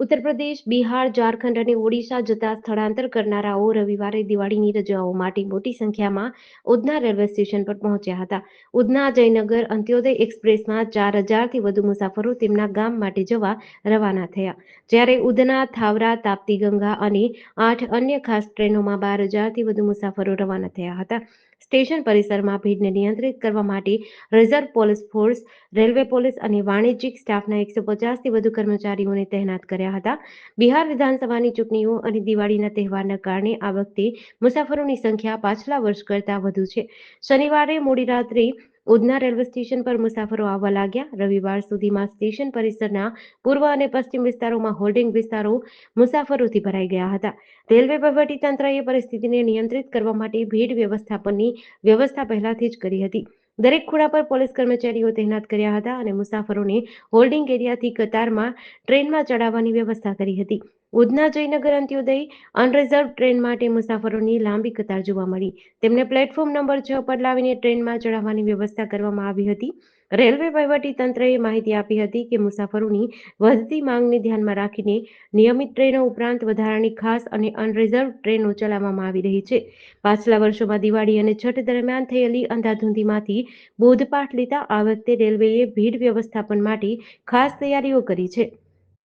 ઉત્તર પ્રદેશ, બિહાર, ઝારખંડ અને ઓડિશા જતા સ્થળાંતર કરનારાઓ રવિવારે દિવાળીની રજાઓ માટે મોટી સંખ્યામાં ઉધના રેલવે સ્ટેશન પર પહોંચ્યા હતા. ઉધના જયનગર અંત્યોદય એક્સપ્રેસમાં ચાર હજારથી વધુ મુસાફરો તેમના ગામ માટે જવા રવાના થયા. જ્યારે ઉધના, થાવરા, તાપ્તી ગંગા અને આઠ અન્ય ખાસ ટ્રેનોમાં બાર હજારથી વધુ મુસાફરો રવાના થયા હતા. સ્ટેશન પરિસરમાં ભીડને નિયંત્રિત કરવા માટે reserve police force, railway police અને વાણિજ્યિક સ્ટાફના એકસો પચાસથી વધુ કર્મચારીઓને તહેનાત કર્યા હતા. બિહાર વિધાનસભાની ચૂંટણીઓ અને દિવાળીના તહેવારના કારણે આ વખતે મુસાફરોની સંખ્યા પાછલા વર્ષ કરતાં વધુ છે. શનિવારે મોડી રાત્રે ઉધના રેલવે સ્ટેશન પર મુસાફરો આવવા લાગ્યા. રવિવાર સુધીમાં સ્ટેશન પરિસરના પૂર્વ અને પશ્ચિમ વિસ્તારોમાં હોલ્ડિંગ વિસ્તારો મુસાફરોથી ભરાઈ ગયા હતા. રેલવે વહીવટીતંત્રએ પરિસ્થિતિને નિયંત્રિત કરવા માટે ભીડ વ્યવસ્થાપનની વ્યવસ્થા પહેલાથી જ કરી હતી. દરેક ખૂણા પર પોલીસ કર્મચારીઓ તહેનાત કર્યા હતા અને મુસાફરોને હોલ્ડિંગ એરિયાથી કતારમાં ટ્રેનમાં ચડાવવાની વ્યવસ્થા કરી હતી. ઉધના જયનગર અંત્યોદય અનરિઝર્વ ટ્રેન માટે મુસાફરોની લાંબી કતાર જોવા મળી. તેમને પ્લેટફોર્મ નંબર છ પર લાવીને ટ્રેનમાં ચડાવવાની વ્યવસ્થા કરવામાં આવી હતી. રેલવે વહીવટી તંત્રએ માહિતી આપી હતી કે મુસાફરોની વધતી માંગને ધ્યાનમાં રાખીને નિયમિત ટ્રેનો ઉપરાંત વધારાની ખાસ અને અનરિઝર્વ ટ્રેનો ચલાવવામાં આવી રહી છે. પાછલા વર્ષોમાં દિવાળી અને છઠ દરમિયાન થયેલી અંધાધૂંધીમાંથી બોધપાઠ લેતા આ વખતે રેલવેએ ભીડ વ્યવસ્થાપન માટે ખાસ તૈયારીઓ કરી છે.